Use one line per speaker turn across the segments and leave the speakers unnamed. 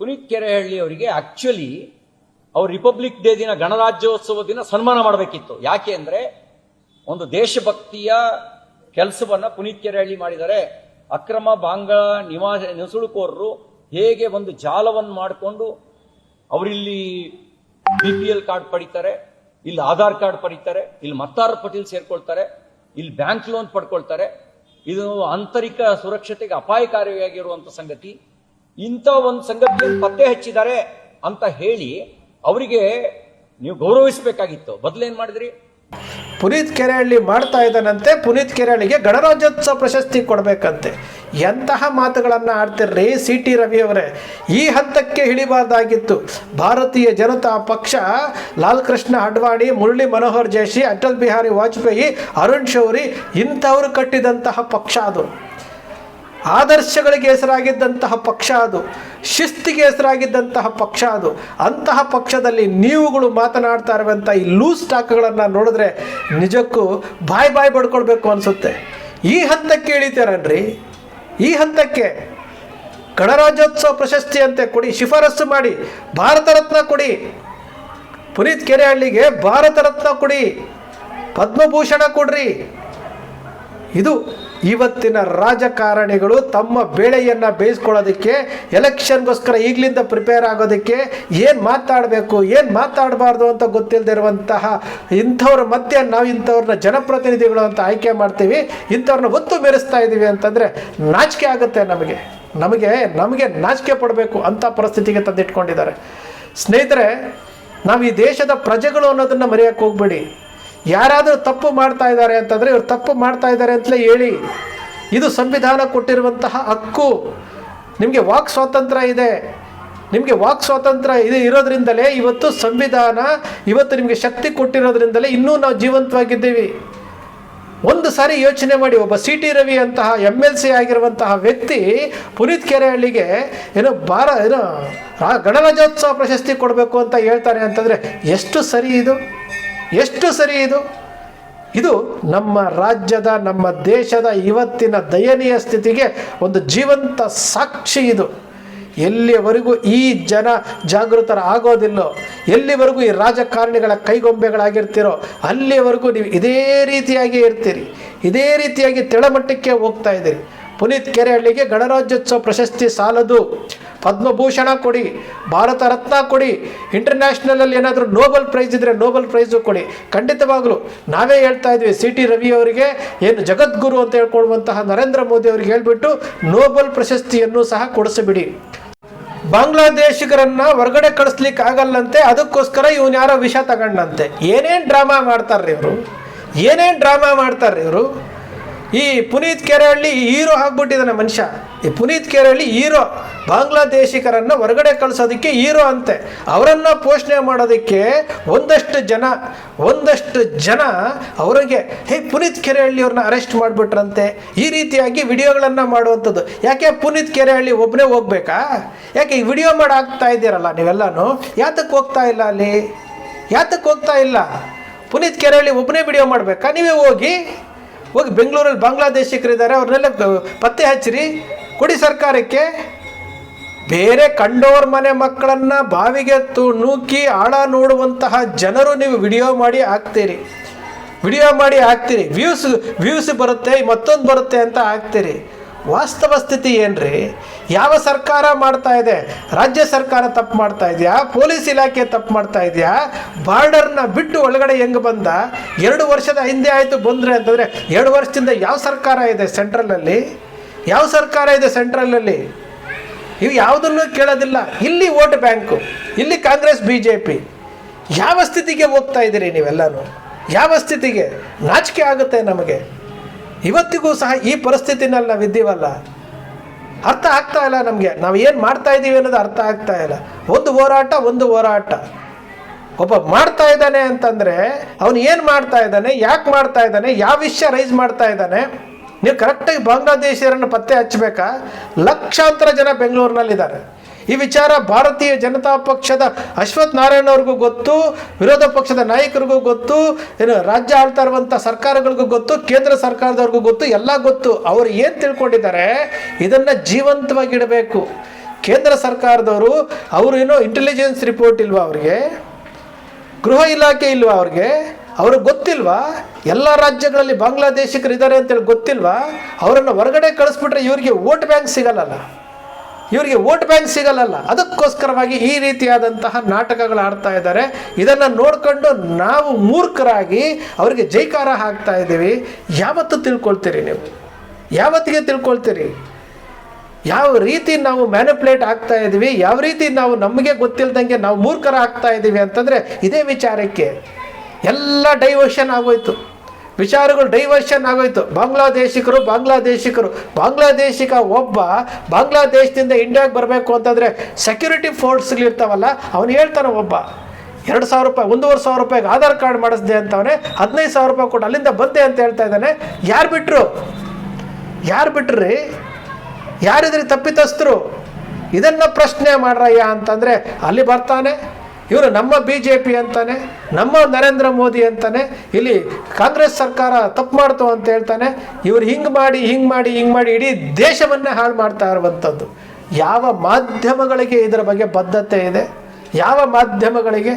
ಪುನೀತ್ ಕೆರೆಹಳ್ಳಿ ಅವರಿಗೆ ಆಕ್ಚುಲಿ ಅವ್ರು republic day ದಿನ ಗಣರಾಜ್ಯೋತ್ಸವ ದಿನ ಸನ್ಮಾನ ಮಾಡಬೇಕಿತ್ತು. ಯಾಕೆ ಅಂದರೆ ಒಂದು ದೇಶಭಕ್ತಿಯ ಕೆಲಸವನ್ನ ಪುನೀತ್ ಕೆರೆಹಳ್ಳಿ ಮಾಡಿದ್ದಾರೆ. ಅಕ್ರಮ ಬಾಂಗ್ಲ ನಿವಾಸ, ನುಸುಳುಕೋರರು ಹೇಗೆ ಒಂದು ಜಾಲವನ್ನು ಮಾಡಿಕೊಂಡು ಅವರಿಲ್ಲಿ ಬಿ ಪಿ ಎಲ್ ಕಾರ್ಡ್ ಪಡಿತಾರೆ, ಇಲ್ಲಿ ಆಧಾರ್ ಕಾರ್ಡ್ ಪಡಿತಾರೆ, ಇಲ್ಲಿ ಮತ್ತಾರ ಪಟೀಲ್ ಸೇರ್ಕೊಳ್ತಾರೆ, ಇಲ್ಲಿ ಬ್ಯಾಂಕ್ ಲೋನ್ ಪಡ್ಕೊಳ್ತಾರೆ. ಇದು ಆಂತರಿಕ ಸುರಕ್ಷತೆಗೆ ಅಪಾಯಕಾರಿಯಾಗಿರುವಂಥ ಸಂಗತಿ. ಇಂಥ ಒಂದು ಸಂಗತಿಯನ್ನು ಪತ್ತೆ ಹಚ್ಚಿದ್ದಾರೆ ಅಂತ ಹೇಳಿ ಅವರಿಗೆ ನೀವು ಗೌರವಿಸಬೇಕಾಗಿತ್ತು. ಬದಲೇನು ಮಾಡಿದ್ರಿ?
ಪುನೀತ್ ಕೆರೆಹಳ್ಳಿ ಮಾಡ್ತಾ ಇದ್ದಾನಂತೆ. ಪುನೀತ್ ಕೆರೆಹಳ್ಳಿಗೆ ಗಣರಾಜ್ಯೋತ್ಸವ ಪ್ರಶಸ್ತಿ ಕೊಡಬೇಕಂತೆ. ಎಂತಹ ಮಾತುಗಳನ್ನು ಆಡ್ತಿರ್ರಿ ಸಿ ಟಿ ರವಿಯವರೇ ಈ ಹಂತಕ್ಕೆ ಇಳಿಬಾರ್ದಾಗಿತ್ತು ಭಾರತೀಯ ಜನತಾ ಪಕ್ಷ ಲಾಲ್ ಕೃಷ್ಣ ಅಡ್ವಾಣಿ, ಮುರಳಿ ಮನೋಹರ್ ಜೋಶಿ ಅಟಲ್ ಬಿಹಾರಿ ವಾಜಪೇಯಿ, ಅರುಣ್ ಶೌರಿ ಇಂಥವ್ರು ಕಟ್ಟಿದಂತಹ ಪಕ್ಷ ಅದು. ಆದರ್ಶಗಳಿಗೆ ಹೆಸರಾಗಿದ್ದಂತಹ ಪಕ್ಷ ಅದು, ಶಿಸ್ತಿಗೆ ಹೆಸರಾಗಿದ್ದಂತಹ ಪಕ್ಷ ಅದು. ಅಂತಹ ಪಕ್ಷದಲ್ಲಿ ನೀವುಗಳು ಮಾತನಾಡ್ತಾ ಇರುವಂಥ ಈ ಲೂಸ್ ಟಾಕ್ಗಳನ್ನು ನೋಡಿದ್ರೆ ನಿಜಕ್ಕೂ ಬಾಯ್ ಬಾಯ್ ಬಡ್ಕೊಳ್ಬೇಕು ಅನಿಸುತ್ತೆ. ಈ ಹಂತಕ್ಕೆ ಇಳಿತಾರನ್ರಿ? ಈ ಹಂತಕ್ಕೆ ಗಣರಾಜ್ಯೋತ್ಸವ ಪ್ರಶಸ್ತಿಯಂತೆ ಕೊಡಿ, ಶಿಫಾರಸ್ಸು ಮಾಡಿ, ಭಾರತ ರತ್ನ ಕೊಡಿ, ಪುನೀತ್ ಕೆರೆಹಳ್ಳಿಗೆ ಭಾರತ ರತ್ನ ಕೊಡಿ, ಪದ್ಮಭೂಷಣ ಕೊಡ್ರಿ. ಇದು ಇವತ್ತಿನ ರಾಜಕಾರಣಿಗಳು ತಮ್ಮ ಬೇಳೆಯನ್ನು ಬೇಯಿಸ್ಕೊಳ್ಳೋದಕ್ಕೆ, ಎಲೆಕ್ಷನ್ಗೋಸ್ಕರ ಈಗಲಿಂದ ಪ್ರಿಪೇರ್ ಆಗೋದಕ್ಕೆ ಏನು ಮಾತಾಡಬೇಕು, ಏನು ಮಾತಾಡಬಾರ್ದು ಅಂತ ಗೊತ್ತಿಲ್ಲದೆ ಇರುವಂತಹ ಇಂಥವ್ರ ಮಧ್ಯೆ ನಾವು ಇಂಥವ್ರನ್ನ ಜನಪ್ರತಿನಿಧಿಗಳು ಅಂತ ಆಯ್ಕೆ ಮಾಡ್ತೀವಿ, ಇಂಥವ್ರನ್ನ ಒತ್ತು ಮೆರೆಸ್ತಾ ಇದ್ದೀವಿ ಅಂತಂದರೆ ನಾಚಿಕೆ ಆಗುತ್ತೆ ನಮಗೆ. ನಮಗೆ ನಮಗೆ ನಾಚಿಕೆ ಪಡಬೇಕು ಅಂಥ ಪರಿಸ್ಥಿತಿಗೆ ತಂದಿಟ್ಕೊಂಡಿದ್ದಾರೆ. ಸ್ನೇಹಿತರೆ, ನಾವು ಈ ದೇಶದ ಪ್ರಜೆಗಳು ಅನ್ನೋದನ್ನು ಮರೆಯೋಕ್ಕೆ ಹೋಗ್ಬೇಡಿ. ಯಾರಾದರೂ ತಪ್ಪು ಮಾಡ್ತಾ ಇದ್ದಾರೆ ಅಂತಂದರೆ ಇವರು ತಪ್ಪು ಮಾಡ್ತಾ ಇದ್ದಾರೆ ಅಂತಲೇ ಹೇಳಿ. ಇದು ಸಂವಿಧಾನ ಕೊಟ್ಟಿರುವಂತಹ ಹಕ್ಕು. ನಿಮಗೆ ವಾಕ್ ಸ್ವಾತಂತ್ರ್ಯ ಇದೆ. ನಿಮಗೆ ವಾಕ್ ಸ್ವಾತಂತ್ರ್ಯ ಇದೆ ಇರೋದ್ರಿಂದಲೇ ಇವತ್ತು ಸಂವಿಧಾನ ಇವತ್ತು ನಿಮಗೆ ಶಕ್ತಿ ಕೊಟ್ಟಿರೋದ್ರಿಂದಲೇ ಇನ್ನೂ ನಾವು ಜೀವಂತವಾಗಿದ್ದೀವಿ. ಒಂದು ಸಾರಿ ಯೋಚನೆ ಮಾಡಿ, ಒಬ್ಬ ಸಿ ಟಿ ರವಿ ಅಂತಹ ಎಂ ಎಲ್ ಸಿ ಆಗಿರುವಂತಹ ವ್ಯಕ್ತಿ ಪುನೀತ್ ಕೆರೆಹಳ್ಳಿಗೆ ಏನೋ ಭಾರ, ಏನೋ ಗಣರಾಜ್ಯೋತ್ಸವ ಪ್ರಶಸ್ತಿ ಕೊಡಬೇಕು ಅಂತ ಹೇಳ್ತಾರೆ ಅಂತಂದರೆ ಎಷ್ಟು ಸರಿ ಇದು? ಎಷ್ಟು ಸರಿ ಇದು? ಇದು ನಮ್ಮ ರಾಜ್ಯದ, ನಮ್ಮ ದೇಶದ ಇವತ್ತಿನ ದಯನೀಯ ಸ್ಥಿತಿಗೆ ಒಂದು ಜೀವಂತ ಸಾಕ್ಷಿ ಇದು. ಎಲ್ಲಿವರೆಗೂ ಈ ಜನ ಜಾಗೃತರ ಆಗೋದಿಲ್ಲೋ ಎಲ್ಲಿವರೆಗೂ ಈ ರಾಜಕಾರಣಿಗಳ ಕೈಗೊಂಬೆಗಳಾಗಿರ್ತಿರೋ, ಅಲ್ಲಿವರೆಗೂ ನೀವು ಇದೇ ರೀತಿಯಾಗಿ ಇರ್ತೀರಿ, ಇದೇ ರೀತಿಯಾಗಿ ತೆಳಮಟ್ಟಕ್ಕೆ ಹೋಗ್ತಾ ಇದ್ದೀರಿ. ಪುನೀತ್ ಕೆರೆಹಳ್ಳಿಗೆ ಗಣರಾಜ್ಯೋತ್ಸವ ಪ್ರಶಸ್ತಿ ಸಾಲದು. ಪದ್ಮಭೂಷಣ ಕೊಡಿ, ಭಾರತ ರತ್ನ ಕೊಡಿ ಇಂಟರ್ನ್ಯಾಷನಲಲ್ಲಿ ಏನಾದರೂ ನೋಬಲ್ ಪ್ರೈಸ್ ಇದ್ದರೆ ನೋಬಲ್ ಪ್ರೈಸು ಕೊಡಿ. ಖಂಡಿತವಾಗಲೂ, ನಾವೇ ಹೇಳ್ತಾ ಇದ್ವಿ ಸಿ ಟಿ ರವಿ ಅವರಿಗೆ ಏನು ಜಗದ್ಗುರು ಅಂತ ಹೇಳ್ಕೊಳ್ಳುವಂತಹ ನರೇಂದ್ರ ಮೋದಿ ಅವರಿಗೆ ಹೇಳ್ಬಿಟ್ಟು ನೋಬಲ್ ಪ್ರಶಸ್ತಿಯನ್ನು ಸಹ ಕೊಡಿಸಿಬಿಡಿ. ಬಾಂಗ್ಲಾದೇಶಿಗರನ್ನ ಹೊರಗಡೆ ಕಳಿಸ್ಲಿಕ್ಕೆ ಆಗಲ್ಲಂತೆ ಅದಕ್ಕೋಸ್ಕರ ಇವನು ಯಾರೋ ವಿಷ ತಗೊಂಡಂತೆ. ಏನೇನು ಡ್ರಾಮಾ ಮಾಡ್ತಾರ್ರಿ ಇವರು? ಏನೇನು ಡ್ರಾಮಾ ಮಾಡ್ತಾರ್ರಿ ಇವರು? ಈ ಪುನೀತ್ ಕೆರೆಹಳ್ಳಿ ಹೀರೋ ಆಗ್ಬಿಟ್ಟಿದ್ದಾನೆ ಮನುಷ್ಯ. ಈ ಪುನೀತ್ ಕೆರೆಹಳ್ಳಿ ಹೀರೋ. ಬಾಂಗ್ಲಾದೇಶಿಕರನ್ನು ಹೊರಗಡೆ ಕಳಿಸೋದಕ್ಕೆ ಹೀರೋ ಅಂತೆ. ಅವರನ್ನು ಪೋಷಣೆ ಮಾಡೋದಕ್ಕೆ ಒಂದಷ್ಟು ಜನ ಒಂದಷ್ಟು ಜನ ಅವರಿಗೆ, ಹೇ, ಪುನೀತ್ ಕೆರೆಹಳ್ಳಿ ಅವ್ರನ್ನ ಅರೆಸ್ಟ್ ಮಾಡಿಬಿಟ್ರಂತೆ. ಈ ರೀತಿಯಾಗಿ ವಿಡಿಯೋಗಳನ್ನು ಮಾಡುವಂಥದ್ದು. ಯಾಕೆ ಪುನೀತ್ ಕೆರೆಹಳ್ಳಿ ಒಬ್ಬನೇ ಹೋಗ್ಬೇಕಾ? ಯಾಕೆ ಈ ವಿಡಿಯೋ ಮಾಡಿ ಹಾಕ್ತಾ ಇದ್ದೀರಲ್ಲ ನೀವೆಲ್ಲನೂ? ಯಾತಕ್ಕೆ ಹೋಗ್ತಾ ಇಲ್ಲ ಅಲ್ಲಿ? ಯಾತಕ್ಕೆ ಹೋಗ್ತಾ ಇಲ್ಲ? ಪುನೀತ್ ಕೆರೆಹಳ್ಳಿ ಒಬ್ಬನೇ ವಿಡಿಯೋ ಮಾಡಬೇಕಾ? ನೀವೇ ಹೋಗಿ. ಹೋಗಿ ಬೆಂಗಳೂರಲ್ಲಿ ಬಾಂಗ್ಲಾದೇಶಿಕರಿದ್ದಾರೆ ಅವ್ರನ್ನೆಲ್ಲ ಪತ್ತೆ ಹಚ್ಚಿರಿ. ಕೊಡಿ ಸರ್ಕಾರಕ್ಕೆ. ಬೇರೆ ಕಂಡೋರ್ ಮನೆ ಮಕ್ಕಳನ್ನ ಬಾವಿಗೆ ತು ನೂಕಿ ಆಳ ನೋಡುವಂತಹ ಜನರು ನೀವು ವಿಡಿಯೋ ಮಾಡಿ ಹಾಕ್ತೀರಿ. ವಿಡಿಯೋ ಮಾಡಿ ಹಾಕ್ತೀರಿ. ವ್ಯೂಸ್ ವ್ಯೂಸ್ ಬರುತ್ತೆ, ಮತ್ತೊಂದು ಬರುತ್ತೆ ಅಂತ ಹಾಕ್ತೀರಿ. ವಾಸ್ತವ ಸ್ಥಿತಿ ಏನ್ರಿ? ಯಾವ ಸರ್ಕಾರ ಮಾಡ್ತಾ ಇದೆ? ರಾಜ್ಯ ಸರ್ಕಾರ ತಪ್ಪು ಮಾಡ್ತಾ ಇದೆಯಾ? ಪೊಲೀಸ್ ಇಲಾಖೆ ತಪ್ಪು ಮಾಡ್ತಾ ಇದೆಯಾ? ಬಾರ್ಡರ್ನ ಬಿಟ್ಟು ಒಳಗಡೆ ಹೆಂಗೆ ಬಂದ? ಎರಡು ವರ್ಷದ ಹಿಂದೆ ಆಯಿತು ಬಂದರೆ ಅಂತಂದರೆ ಎರಡು ವರ್ಷದಿಂದ ಯಾವ ಸರ್ಕಾರ ಇದೆ ಸೆಂಟ್ರಲಲ್ಲಿ? ಯಾವ ಸರ್ಕಾರ ಇದೆ ಸೆಂಟ್ರಲಲ್ಲಿ? ಇವು ಯಾವುದನ್ನು ಕೇಳೋದಿಲ್ಲ. ಇಲ್ಲಿ ವೋಟ್ ಬ್ಯಾಂಕು, ಇಲ್ಲಿ ಕಾಂಗ್ರೆಸ್ ಬಿ ಜೆ ಪಿ ಯಾವ ಸ್ಥಿತಿಗೆ ಹೋಗ್ತಾ ಇದ್ದೀರಿ ನೀವೆಲ್ಲರೂ? ಯಾವ ಸ್ಥಿತಿಗೆ? ನಾಚಿಕೆ ಆಗುತ್ತೆ ನಮಗೆ. ಇವತ್ತಿಗೂ ಸಹ ಈ ಪರಿಸ್ಥಿತಿನಲ್ಲಿ ನಾವು ಇದ್ದೀವಲ್ಲ? ಅರ್ಥ ಆಗ್ತಾ ಇಲ್ಲ ನಮಗೆ. ನಾವು ಏನು ಮಾಡ್ತಾ ಇದ್ದೀವಿ ಅನ್ನೋದು ಅರ್ಥ ಆಗ್ತಾ ಇಲ್ಲ. ಒಂದು ಹೋರಾಟ ಒಂದು ಹೋರಾಟ. ಒಬ್ಬ ಮಾಡ್ತಾ ಇದ್ದಾನೆ ಅಂತಂದರೆ ಅವನು ಏನು ಮಾಡ್ತಾ ಇದ್ದಾನೆ, ಯಾಕೆ ಮಾಡ್ತಾ ಇದ್ದಾನೆ, ಯಾವ ವಿಷಯ ರೈಸ್ ಮಾಡ್ತಾ ಇದ್ದಾನೆ? ನೀವು ಕರೆಕ್ಟಾಗಿ ಬಾಂಗ್ಲಾದೇಶಿಯರನ್ನು ಪತ್ತೆ ಹಚ್ಚಬೇಕಾ? ಲಕ್ಷಾಂತರ ಜನ ಬೆಂಗಳೂರಿನಲ್ಲಿದ್ದಾರೆ. ಈ ವಿಚಾರ ಭಾರತೀಯ ಜನತಾ ಪಕ್ಷದ ಅಶ್ವಥ್ ನಾರಾಯಣ ಅವ್ರಿಗೂ ಗೊತ್ತು, ವಿರೋಧ ಪಕ್ಷದ ನಾಯಕರಿಗೂ ಗೊತ್ತು, ಏನು ರಾಜ್ಯ ಆಳ್ತಾ ಇರುವಂಥ ಸರ್ಕಾರಗಳಿಗೂ ಗೊತ್ತು, ಕೇಂದ್ರ ಸರ್ಕಾರದವ್ರಿಗೂ ಗೊತ್ತು, ಎಲ್ಲ ಗೊತ್ತು. ಅವರು ಏನು ತಿಳ್ಕೊಂಡಿದ್ದಾರೆ? ಇದನ್ನು ಜೀವಂತವಾಗಿಡಬೇಕು ಕೇಂದ್ರ ಸರ್ಕಾರದವರು, ಅವರು ಏನೋ ಇಂಟೆಲಿಜೆನ್ಸ್ ರಿಪೋರ್ಟ್ ಇಲ್ವಾ ಅವ್ರಿಗೆ? ಗೃಹ ಇಲಾಖೆ ಇಲ್ವಾ ಅವ್ರಿಗೆ? ಅವ್ರಿಗೆ ಗೊತ್ತಿಲ್ವಾ? ಎಲ್ಲ ರಾಜ್ಯಗಳಲ್ಲಿ ಬಾಂಗ್ಲಾದೇಶಿಕರು ಇದ್ದಾರೆ ಅಂತೇಳಿ ಗೊತ್ತಿಲ್ವಾ? ಅವರನ್ನು ಹೊರಗಡೆ ಕಳಿಸ್ಬಿಟ್ರೆ ಇವರಿಗೆ ವೋಟ್ ಬ್ಯಾಂಕ್ ಸಿಗಲ್ಲಲ್ಲ. ಇವರಿಗೆ ವೋಟ್ ಬ್ಯಾಂಕ್ ಸಿಗಲ್ಲ ಅದಕ್ಕೋಸ್ಕರವಾಗಿ ಈ ರೀತಿಯಾದಂತಹ ನಾಟಕಗಳು ಆಡ್ತಾ ಇದ್ದಾರೆ. ಇದನ್ನು ನೋಡ್ಕೊಂಡು ನಾವು ಮೂರ್ಖರಾಗಿ ಅವರಿಗೆ ಜೈಕಾರ ಹಾಕ್ತಾ ಇದ್ದೀವಿ. ಯಾವತ್ತು ತಿಳ್ಕೊಳ್ತೀರಿ ನೀವು? ಯಾವತ್ತಿಗೆ ತಿಳ್ಕೊಳ್ತೀರಿ? ಯಾವ ರೀತಿ ನಾವು ಮ್ಯಾನಿಪುಲೇಟ್ ಆಗ್ತಾ ಇದ್ದೀವಿ? ಯಾವ ರೀತಿ ನಾವು ನಮಗೆ ಗೊತ್ತಿಲ್ಲದಂಗೆ ನಾವು ಮೂರ್ಖರ ಆಗ್ತಾ ಇದ್ದೀವಿ ಅಂತಂದರೆ ಇದೇ ವಿಚಾರಕ್ಕೆ. ಎಲ್ಲ ಡೈವರ್ಷನ್ ಆಗೋಯ್ತು. ವಿಚಾರಗಳು ಡೈವರ್ಷನ್ ಆಗೋಯ್ತು. ಬಾಂಗ್ಲಾದೇಶಿಕರು ಬಾಂಗ್ಲಾದೇಶಿಕರು. ಬಾಂಗ್ಲಾದೇಶಿಕ ಒಬ್ಬ ಬಾಂಗ್ಲಾದೇಶದಿಂದ ಇಂಡಿಯಾಗೆ ಬರಬೇಕು ಅಂತಂದರೆ ಸೆಕ್ಯೂರಿಟಿ ಫೋರ್ಸ್ಗಳಿರ್ತಾವಲ್ಲ ಅವನು ಹೇಳ್ತಾನೆ ಒಬ್ಬ, ಎರಡು ಸಾವಿರ ರೂಪಾಯಿ, ಒಂದೂವರೆ ಸಾವಿರ ರೂಪಾಯಿಗೆ ಆಧಾರ್ ಕಾರ್ಡ್ ಮಾಡಿಸ್ದೆ ಅಂತವನೇ, ಹದಿನೈದು ಸಾವಿರ ರೂಪಾಯಿ ಕೊಟ್ಟು ಅಲ್ಲಿಂದ ಬಂದೆ ಅಂತ ಹೇಳ್ತಾ ಇದ್ದಾನೆ. ಯಾರು ಬಿಟ್ಟರು ಯಾರು ಬಿಟ್ರಿ ಯಾರಿದ್ರಿ ತಪ್ಪಿತಸ್ಥರು? ಇದನ್ನು ಪ್ರಶ್ನೆ ಮಾಡ್ರಯ್ಯ ಅಂತಂದರೆ ಅಲ್ಲಿ ಬರ್ತಾನೆ. ಇವರು ನಮ್ಮ ಬಿ ಜೆ ಪಿ ಅಂತಾನೆ, ನಮ್ಮ ನರೇಂದ್ರ ಮೋದಿ ಅಂತಾನೆ, ಇಲ್ಲಿ ಕಾಂಗ್ರೆಸ್ ಸರ್ಕಾರ ತಪ್ಪು ಮಾಡ್ತು ಅಂತ ಹೇಳ್ತಾನೆ, ಇವರು ಹಿಂಗೆ ಮಾಡಿ ಹಿಂಗೆ ಮಾಡಿ ಹಿಂಗೆ ಮಾಡಿ ಇಡೀ ದೇಶವನ್ನೇ ಹಾಳು ಮಾಡ್ತಾ ಇರುವಂಥದ್ದು. ಯಾವ ಮಾಧ್ಯಮಗಳಿಗೆ ಇದರ ಬಗ್ಗೆ ಬದ್ಧತೆ ಇದೆ? ಯಾವ ಮಾಧ್ಯಮಗಳಿಗೆ?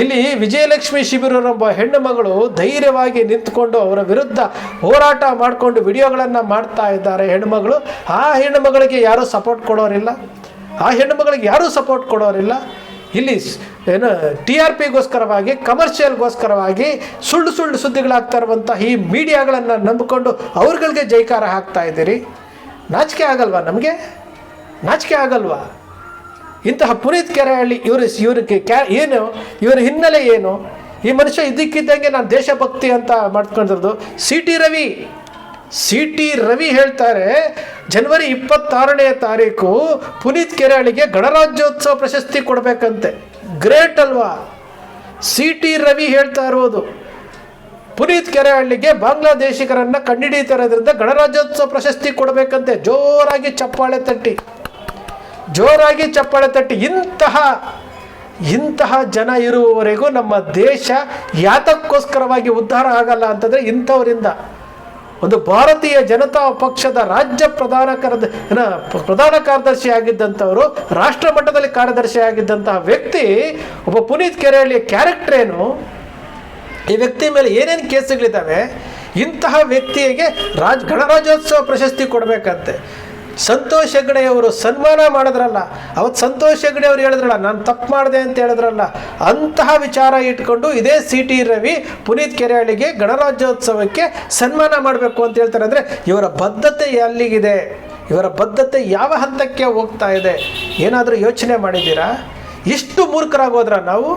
ಇಲ್ಲಿ ವಿಜಯಲಕ್ಷ್ಮಿ ಶಿಬಿರರೊಬ್ಬ ಹೆಣ್ಣು ಮಗಳು ಧೈರ್ಯವಾಗಿ ನಿಂತ್ಕೊಂಡು ಅವರ ವಿರುದ್ಧ ಹೋರಾಟ ಮಾಡಿಕೊಂಡು ವಿಡಿಯೋಗಳನ್ನು ಮಾಡ್ತಾ ಇದ್ದಾರೆ ಹೆಣ್ಣುಮಗಳು ಆ ಹೆಣ್ಣು ಮಗಳಿಗೆ ಯಾರೂ ಸಪೋರ್ಟ್ ಕೊಡೋರಿಲ್ಲ? ಆ ಹೆಣ್ಣು ಮಗಳಿಗೆ ಯಾರೂ ಸಪೋರ್ಟ್ ಕೊಡೋರಿಲ್ಲ? ಇಲ್ಲಿ ಏನು, ಟಿ ಆರ್ ಪಿಗೋಸ್ಕರವಾಗಿ, ಕಮರ್ಷಿಯಲ್ಗೋಸ್ಕರವಾಗಿ ಸುಳ್ಳು ಸುಳ್ಳು ಸುದ್ದಿಗಳಾಗ್ತಾ ಇರುವಂಥ ಈ ಮೀಡಿಯಾಗಳನ್ನು ನಂಬಿಕೊಂಡು ಅವ್ರಗಳಿಗೆ ಜೈಕಾರ ಹಾಕ್ತಾ ಇದ್ದೀರಿ. ನಾಚಿಕೆ ಆಗಲ್ವಾ ನಮಗೆ? ನಾಚಿಕೆ ಆಗಲ್ವಾ? ಇಂತಹ ಪುನೀತ್ ಕೆರೆಹಳ್ಳಿ ಇವರು ಇವ್ರಿಗೆ ಕ್ಯಾ, ಏನು, ಇವರ ಹಿನ್ನೆಲೆ ಏನು? ಈ ಮನುಷ್ಯ ಇದಕ್ಕಿದ್ದಂಗೆ ನಾನು ದೇಶಭಕ್ತಿ ಅಂತ ಮಾಡ್ಕೊಂಡಿರೋದು C T Ravi. C T Ravi ಹೇಳ್ತಾರೆ, ಜನವರಿ ಇಪ್ಪತ್ತಾರನೇ ತಾರೀಕು ಪುನೀತ್ ಕೆರಾಳಿಗೆ ಗಣರಾಜ್ಯೋತ್ಸವ ಪ್ರಶಸ್ತಿ ಕೊಡಬೇಕಂತೆ. ಗ್ರೇಟ್ ಅಲ್ವಾ? ಸಿ ಟಿ ರವಿ ಹೇಳ್ತಾ ಇರೋದು, ಪುನೀತ್ ಕೆರೆಹಳ್ಳಿಗೆ ಬಾಂಗ್ಲಾದೇಶಿಗರನ್ನ ಕಂಡಿಡಿತಾ ಇರೋದ್ರಿಂದ ಗಣರಾಜ್ಯೋತ್ಸವ ಪ್ರಶಸ್ತಿ ಕೊಡಬೇಕಂತೆ. ಜೋರಾಗಿ ಚಪ್ಪಾಳೆ ತಟ್ಟಿ, ಜೋರಾಗಿ ಚಪ್ಪಾಳೆ ತಟ್ಟಿ. ಇಂತಹ ಇಂತಹ ಜನ ಇರುವವರೆಗೂ ನಮ್ಮ ದೇಶ ಯಾತಕ್ಕೋಸ್ಕರವಾಗಿ ಉದ್ಧಾರ ಆಗಲ್ಲ ಅಂತಂದರೆ ಇಂಥವರಿಂದ. ಒಂದು ಭಾರತೀಯ ಜನತಾ ಪಕ್ಷದ ರಾಜ್ಯ ಪ್ರಧಾನ ಕಾರ್ಯದ ಪ್ರಧಾನ ಕಾರ್ಯದರ್ಶಿ ಆಗಿದ್ದಂಥವರು, ರಾಷ್ಟ್ರ ಮಟ್ಟದಲ್ಲಿ ಕಾರ್ಯದರ್ಶಿ ಆಗಿದ್ದಂತಹ ವ್ಯಕ್ತಿ, ಒಬ್ಬ ಪುನೀತ್ ಕೆರೆಹಳ್ಳಿಯ ಕ್ಯಾರೆಕ್ಟರ್ ಏನು? ಈ ವ್ಯಕ್ತಿ ಮೇಲೆ ಏನೇನು ಕೇಸುಗಳಿದ್ದಾವೆ? ಇಂತಹ ವ್ಯಕ್ತಿಗೆ ರಾಜ್ ಗಣರಾಜ್ಯೋತ್ಸವ ಪ್ರಶಸ್ತಿ ಕೊಡಬೇಕಂತೆ. ಸಂತೋಷ್ ಹೆಗ್ಡೆ ಅವರು ಸನ್ಮಾನ ಮಾಡಿದ್ರಲ್ಲ ಅವತ್ತು ಸಂತೋಷ್ ಹೆಗ್ಡೆ ಅವರು ಹೇಳಿದ್ರಲ್ಲ, ನಾನು ತಪ್ಪು ಮಾಡಿದೆ ಅಂತ ಹೇಳಿದ್ರಲ್ಲ, ಅಂತಹ ವಿಚಾರ ಇಟ್ಕೊಂಡು ಇದೇ ಸಿ ಟಿ ರವಿ ಪುನೀತ್ ಕೆರೆಹಳ್ಳಿಗೆ ಗಣರಾಜ್ಯೋತ್ಸವಕ್ಕೆ ಸನ್ಮಾನ ಮಾಡಬೇಕು ಅಂತ ಹೇಳ್ತಾರೆ ಅಂದರೆ, ಇವರ ಬದ್ಧತೆ ಎಲ್ಲಿಗಿದೆ? ಇವರ ಬದ್ಧತೆ ಯಾವ ಹಂತಕ್ಕೆ ಹೋಗ್ತಾ ಇದೆ? ಏನಾದರೂ ಯೋಚನೆ ಮಾಡಿದ್ದೀರಾ? ಇಷ್ಟು ಮೂರ್ಖರಾಗೋದ್ರ ನಾವು?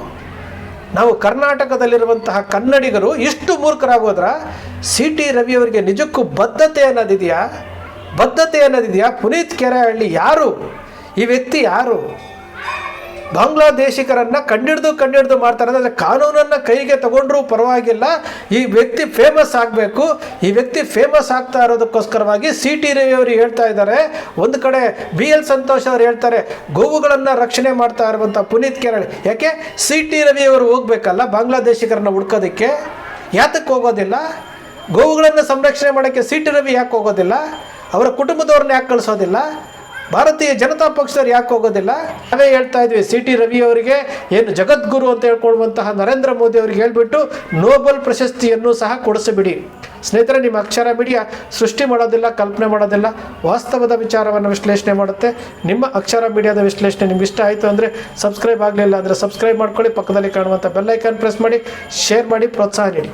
ನಾವು ಕರ್ನಾಟಕದಲ್ಲಿರುವಂತಹ ಕನ್ನಡಿಗರು ಇಷ್ಟು ಮೂರ್ಖರಾಗೋದ್ರ? ಸಿ ಟಿ ರವಿಯವರಿಗೆ ನಿಜಕ್ಕೂ ಬದ್ಧತೆ ಅನ್ನೋದಿದೆಯಾ? ಬದ್ಧತೆ ಅನ್ನೋದಿದೆಯಾ? ಪುನೀತ್ ಕೆರೆಹಳ್ಳಿ ಯಾರು? ಈ ವ್ಯಕ್ತಿ ಯಾರು? ಬಾಂಗ್ಲಾದೇಶಿಕರನ್ನು ಕಂಡಿಡ್ದು ಕಂಡಿಡ್ದು ಮಾಡ್ತಾರೆ ಅಂದರೆ ಕಾನೂನನ್ನು ಕೈಗೆ ತಗೊಂಡ್ರೂ ಪರವಾಗಿಲ್ಲ. ಈ ವ್ಯಕ್ತಿ ಫೇಮಸ್ ಆಗಬೇಕು. ಈ ವ್ಯಕ್ತಿ ಫೇಮಸ್ ಆಗ್ತಾ ಇರೋದಕ್ಕೋಸ್ಕರವಾಗಿ ಸಿ ಟಿ ರವಿ ಅವರು ಹೇಳ್ತಾ ಇದ್ದಾರೆ. ಒಂದು ಕಡೆ ಬಿ ಎಲ್ ಸಂತೋಷ್ ಅವರು ಹೇಳ್ತಾರೆ, ಗೋವುಗಳನ್ನು ರಕ್ಷಣೆ ಮಾಡ್ತಾ ಇರುವಂಥ ಪುನೀತ್ ಕೆರಳಿ ಯಾಕೆ? ಸಿ ಟಿ ರವಿ ಅವರು ಹೋಗ್ಬೇಕಲ್ಲ ಬಾಂಗ್ಲಾದೇಶಿಕರನ್ನು ಹುಡ್ಕೋದಕ್ಕೆ? ಯಾತಕ್ಕೆ ಹೋಗೋದಿಲ್ಲ? ಗೋವುಗಳನ್ನು ಸಂರಕ್ಷಣೆ ಮಾಡೋಕ್ಕೆ ಸಿ ಟಿ ರವಿ ಯಾಕೆ ಹೋಗೋದಿಲ್ಲ? ಅವರ ಕುಟುಂಬದವ್ರನ್ನ ಯಾಕೆ ಕಳಿಸೋದಿಲ್ಲ? ಭಾರತೀಯ ಜನತಾ ಪಕ್ಷದವ್ರು ಯಾಕೆ ಹೋಗೋದಿಲ್ಲ? ನಾವೇ ಹೇಳ್ತಾ ಇದ್ವಿ, ಸಿ ಟಿ ರವಿ ಅವರಿಗೆ ಏನು ಜಗದ್ಗುರು ಅಂತ ಹೇಳ್ಕೊಳ್ಳುವಂತಹ ನರೇಂದ್ರ ಮೋದಿ ಅವರಿಗೆ ಹೇಳ್ಬಿಟ್ಟು ನೋಬಲ್ ಪ್ರಶಸ್ತಿಯನ್ನು ಸಹ ಕೊಡಿಸಿಬಿಡಿ. ಸ್ನೇಹಿತರೆ, ನಿಮ್ಮ ಅಕ್ಷರ ಮೀಡಿಯಾ ಸೃಷ್ಟಿ ಮಾಡೋದಿಲ್ಲ, ಕಲ್ಪನೆ ಮಾಡೋದಿಲ್ಲ, ವಾಸ್ತವದ ವಿಚಾರವನ್ನು ವಿಶ್ಲೇಷಣೆ ಮಾಡುತ್ತೆ. ನಿಮ್ಮ ಅಕ್ಷರ ಮೀಡಿಯಾದ ವಿಶ್ಲೇಷಣೆ ನಿಮ್ಗೆ ಇಷ್ಟ ಆಯಿತು ಅಂದರೆ ಸಬ್ಸ್ಕ್ರೈಬ್ ಆಗಲಿಲ್ಲ ಅಂದರೆ ಸಬ್ಸ್ಕ್ರೈಬ್ ಮಾಡ್ಕೊಳ್ಳಿ, ಪಕ್ಕದಲ್ಲಿ ಕಾಣುವಂಥ ಬೆಲ್ಲೈಕನ್ ಪ್ರೆಸ್ ಮಾಡಿ ಶೇರ್ ಮಾಡಿ, ಪ್ರೋತ್ಸಾಹ ನೀಡಿ.